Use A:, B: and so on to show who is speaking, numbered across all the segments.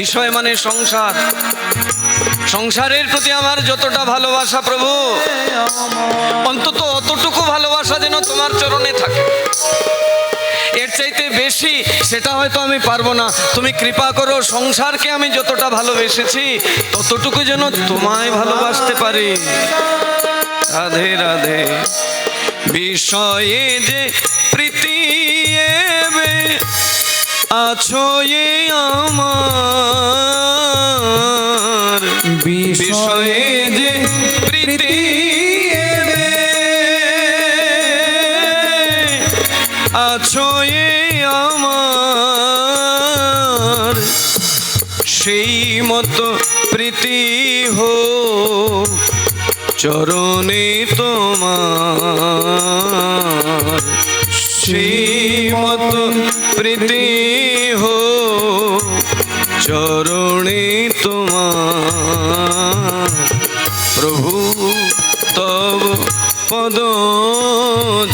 A: বিষয় মানে সংসার। সংসারের প্রতি আমার যতটা ভালোবাসা প্রভু, অন্তত অতটুকু ভালোবাসা যেন তোমার চরণে থাকে। এর চাইতে বেশি সেটা হয়তো আমি পারব না। তুমি কৃপা করো, সংসারকে আমি যতটা ভালোবেসেছি, ততটুকু যেন তোমায় ভালোবাসতে পারি। রাধে রাধে। বিষয়ে যে প্রীতি আছো এ আমার বিষয়ে যে প্রীতি আছো এ আমার সেই মতো প্রীতি হো চরণে তোমার। সেই মতো প্রীতি হো চরণে তোমার। প্রভু তব পদ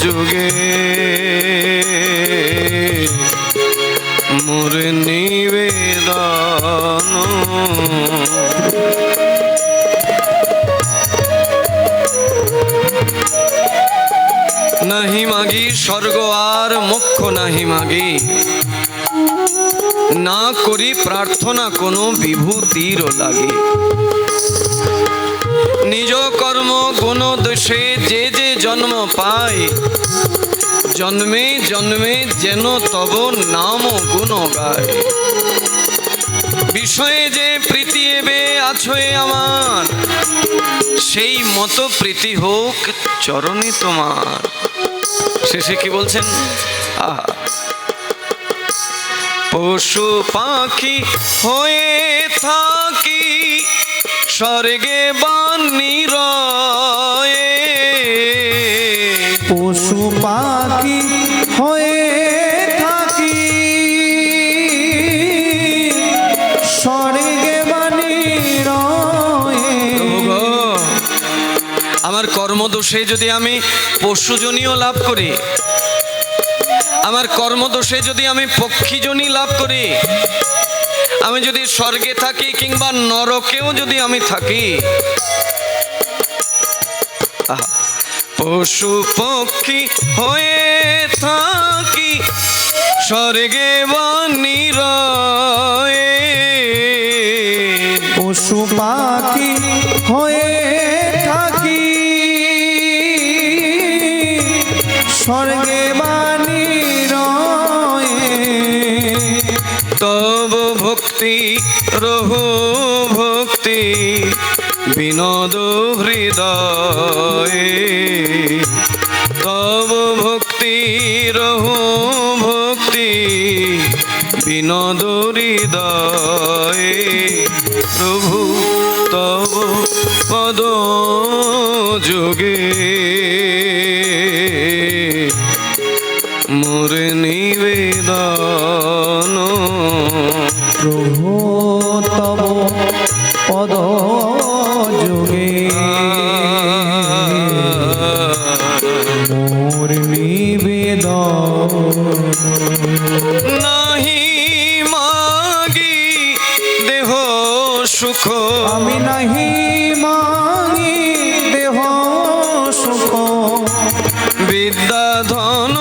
A: যুগে নাহি মাগি, স্বর্গ আর মোক্ষ নাহি মাগি। না করি প্রার্থনা কোনো বিভূতির লাগি। নিজ কর্ম গুণ দোষে যে যে জন্ম পায় জন্মে জন্মে যেন তব নাম গুণ গায় বিষয়ে যে প্রীতি এবে আছোয়ে আমার, সেই মতো প্রীতি হোক চরণে তোমার। শেষে কি বলছেন? পশু পাখি হয়ে থাকি স্বর্গে বানির
B: পশু পাখি
A: কর্মদোষে যদি আমি পশুজনীয় লাভ করি, আমার কর্মদোষে যদি আমি পক্ষীজনী লাভ করি, আমি যদি স্বর্গে থাকি কিংবা নরকেও যদি আমি থাকি পশু পক্ষী হয়ে থাকি, স্বর্গে বানিরয়ে বিনোদ হৃদয়ে। তব ভক্তি, রহু ভক্তি, বিনোদ হৃদয়ে। প্রভু, তব পদ যোগে মোর নিবেদন।
B: প্রভু, তব
A: সুখ।
B: আমি নাহি মাগি দেহ সুখ।
A: বিদ্যা ধন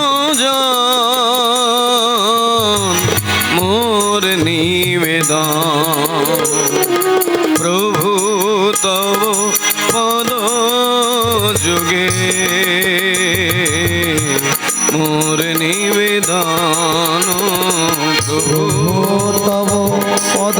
A: মোর নিবেদন। প্রভু তব পদ যুগে মোর নিবেদন। প্রভু
B: তব পদ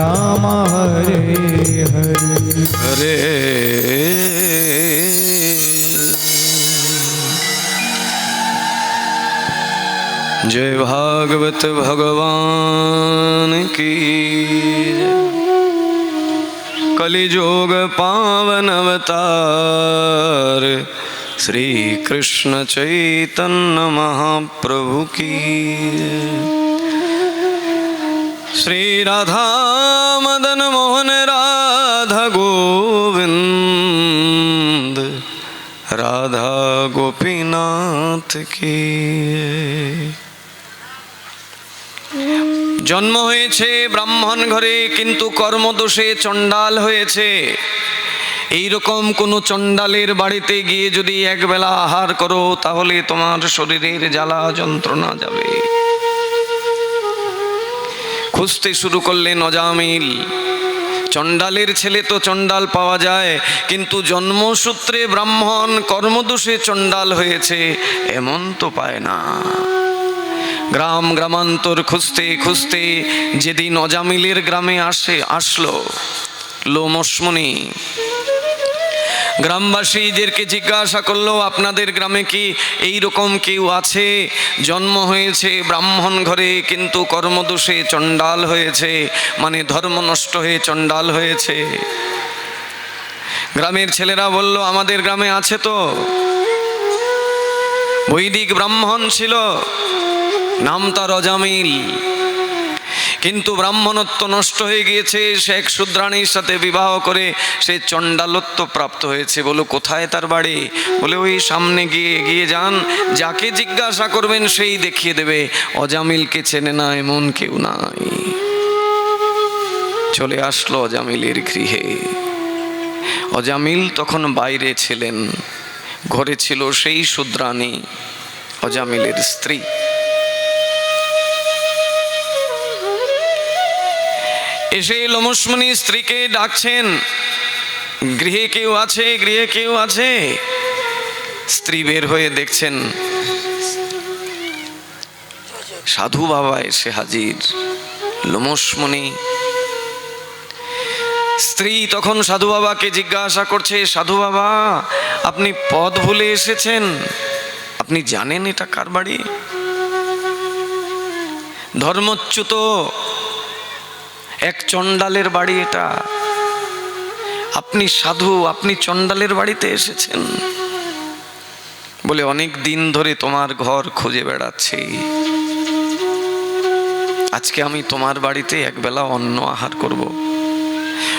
B: राम, हरे हरे।
A: हरे। जय भागवत भगवान की। कलिजोग पावन अवतार, श्री कृष्ण चैतन्य महाप्रभु की। श्री राधा मदन मोहन राधा गोविंद রাধা গোপীনাথ কি জন্ম হয়েছে ব্রাহ্মণ ঘরে কিন্তু কর্মদোষে চণ্ডাল হয়েছে এই রকম কোনো চণ্ডালের বাড়িতে গিয়ে যদি একবেলা আহার করো তাহলে তোমার শরীরের জ্বালা যন্ত্রণা যাবে খুঁজতে শুরু করলেন অজামিল। চণ্ডালের ছেলে তো চণ্ডাল পাওয়া যায়, কিন্তু জন্মসূত্রে ব্রাহ্মণ, কর্মদোষে চণ্ডাল হয়েছে, এমন তো পায় না। গ্রাম গ্রামান্তর খুঁজতে খুঁজতে যেদিন অজামিলের গ্রামে আসে, আসলো লোমসমণি গ্রামবাসীদেরকে জিজ্ঞাসা করল, আপনাদের গ্রামে কি এই রকম কেউ আছে? জন্ম হয়েছে ব্রাহ্মণ ঘরে, কিন্তু কর্মদোষে চণ্ডাল হয়েছে মানে ধর্ম নষ্ট হয়ে চণ্ডাল হয়েছে। গ্রামের ছেলেরা বলল, আমাদের গ্রামে আছে তো। বৈদিক ব্রাহ্মণ ছিল, নাম তার অজামিল। কিন্তু ব্রাহ্মণত্ব নষ্ট হয়ে গিয়েছে। সে এক শূদ্রাণীর সাথে বিবাহ করে সে চণ্ডালত্ব প্রাপ্ত হয়েছে। বলো, কোথায় তার বাড়ি? বলে, ওই সামনে গিয়ে এগিয়ে যান। যাকে জিজ্ঞাসা করবেন, সেই দেখিয়ে দেবে। অজামিলকে চেনে না, এমন কেউ নাই। চলে আসলো অজামিলের গৃহে। অজামিল তখন বাইরে ছিলেন। ঘরে ছিল সেই শূদ্রাণী, অজামিলের স্ত্রী। এসে লমসমণি স্ত্রীকে ডাকছেন, গৃহে কেউ আছে? গৃহে কেউ আছে? স্ত্রী বের হয়ে দেখছেন, সাধু বাবা এসে হাজির লোমসমণি স্ত্রী তখন সাধু বাবাকে জিজ্ঞাসা করছে, সাধু বাবা, আপনি পদ ভুলে এসেছেন? আপনি জানেন এটা কার বাড়ি? ধর্মচ্যুত। এক চণ্ডালের বাড়ি এটা। আপনি সাধু, আপনি চণ্ডালের বাড়িতে এসেছেন। বলে অনেক দিন ধরে তোমার ঘর খুঁজে বেড়াচ্ছি। আজকে আমি তোমার বাড়িতে একবেলা অন্ন আহার করব।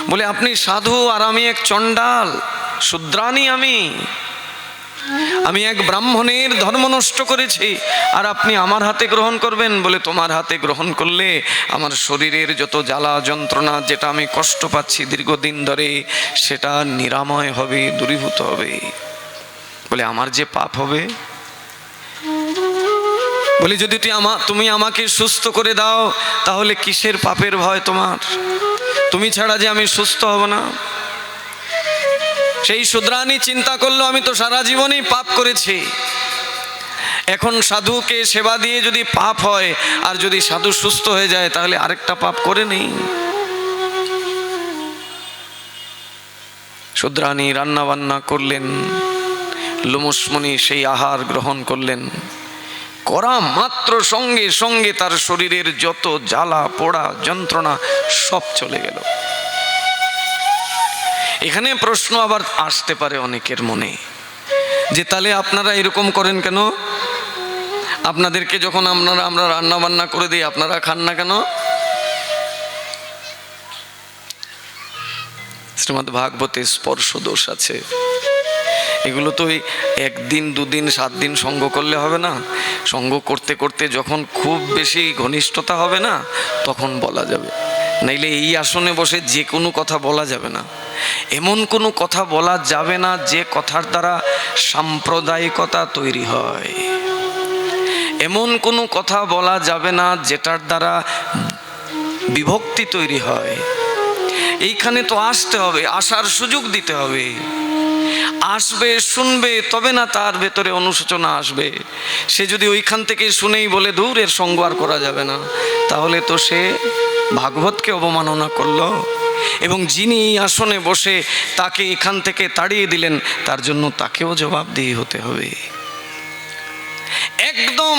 A: বলে আপনি সাধু আর আমি এক চণ্ডাল শুদ্রানি আমি। আমি এক ব্রাহ্মণের ধর্ম নষ্ট করেছি, আর আপনি আমার হাতে গ্রহণ করবেন বলে তোমার হাতে গ্রহণ করলে আমার শরীরের যত জ্বালা যন্ত্রণা যেটা আমি কষ্ট পাচ্ছি দীর্ঘদিন ধরে, সেটা নিরাময় হবে, দূরীভূত হবে। বলে, আমার যে পাপ হবে? বলি, যদি তুই আমা, তুমি আমাকে সুস্থ করে দাও, তাহলে কিসের পাপের ভয় তোমার? তুমি ছাড়া যে আমি সুস্থ হব না। সেই শুদ্রানি চিন্তা করল, আমি তো সারা জীবনই পাপ করেছি। এখন সাধুকে সেবা দিয়ে যদি পাপ হয়, আর যদি সাধু সুস্থ হয়ে যায়, তাহলে আরেকটা পাপ করে নেই। শুদ্রানি রান্না বান্না করলেন লোমসমণি সেই আহার গ্রহণ করলেন। করা মাত্র সঙ্গে সঙ্গে তার শরীরের যত জ্বালা পোড়া যন্ত্রণা সব চলে গেল। এখানে প্রশ্ন আবার আসতে পারে অনেকের মনে, যে তাহলে আপনারা এরকম করেন কেন? আপনাদেরকে যখন আপনারা, আমরা রান্না বান্না করে দিই, আপনারা খান না কেন? শ্রীমদ ভাগবতে স্পর্শ দোষ আছে। এগুলো তো একদিন, দুদিন, সাত দিন সঙ্গ করলে হবে না। সঙ্গ করতে করতে যখন খুব বেশি ঘনিষ্ঠতা হবে না, তখন বলা যাবে। নাইলে এই আসনে বসে যে কোনো কথা বলা যাবে না। এমন কোনো কথা বলা যাবে না যে কথার দ্বারা সাম্প্রদায়িকতা তৈরি হয়। এমন কোনো কথা বলা যাবে না যেটার দ্বারা বিভক্তি তৈরি হয়। এইখানে তো আসতে হবে, আসার সুযোগ দিতে হবে। আসবে, শুনবে, তবে না তার ভেতরে অনুশোচনা আসবে। সে যদি ওইখান থেকে শুনেই বলে দূর এর সঙ্গ আর করা যাবে না, তাহলে তো সে ভাগবতকে অবমাননা করল। এবং যিনি আসনে বসে তাকে এখান থেকে তাড়িয়ে দিলেন, তার জন্য তাকেও জবাব জবাবদিহি হতে হবে। একদম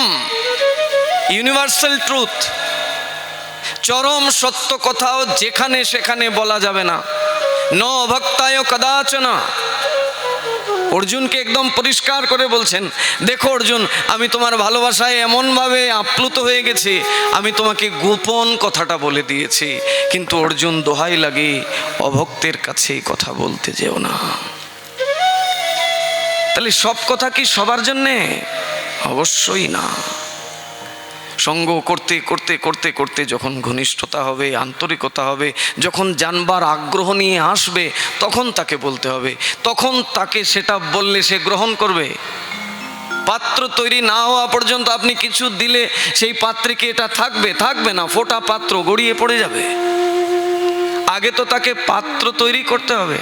A: ইউনিভার্সাল ট্রুথ চরম সত্য কথাও যেখানে সেখানে বলা যাবে না। ন ভক্তায় কদাচনা অর্জুনকে একদম পরিষ্কার করে বলছেন, দেখো অর্জুন, আমি তোমার ভালোবাসায় এমনভাবে আপ্লুত হয়ে গেছি, আমি তোমাকে গোপন কথাটা বলে দিয়েছি, কিন্তু অর্জুন দোহাই লাগে অভক্তের কাছে এই কথা বলতে যেও না। তাহলে সব কথা কি সবার জন্যে? অবশ্যই না। সঙ্গ করতে করতে করতে করতে যখন ঘনিষ্ঠতা হবে, আন্তরিকতা হবে, যখন জানবার আগ্রহ নিয়ে আসবে, তখন তাকে বলতে হবে। তখন তাকে সেটা বললে সে গ্রহণ করবে। পাত্র তৈরি না হওয়া পর্যন্ত আপনি কিছু দিলে সেই পাত্রে কি এটা থাকবে থাকবে না, ফোটা পাত্র গড়িয়ে পড়ে যাবে। আগে তো তাকে পাত্র তৈরি করতে হবে।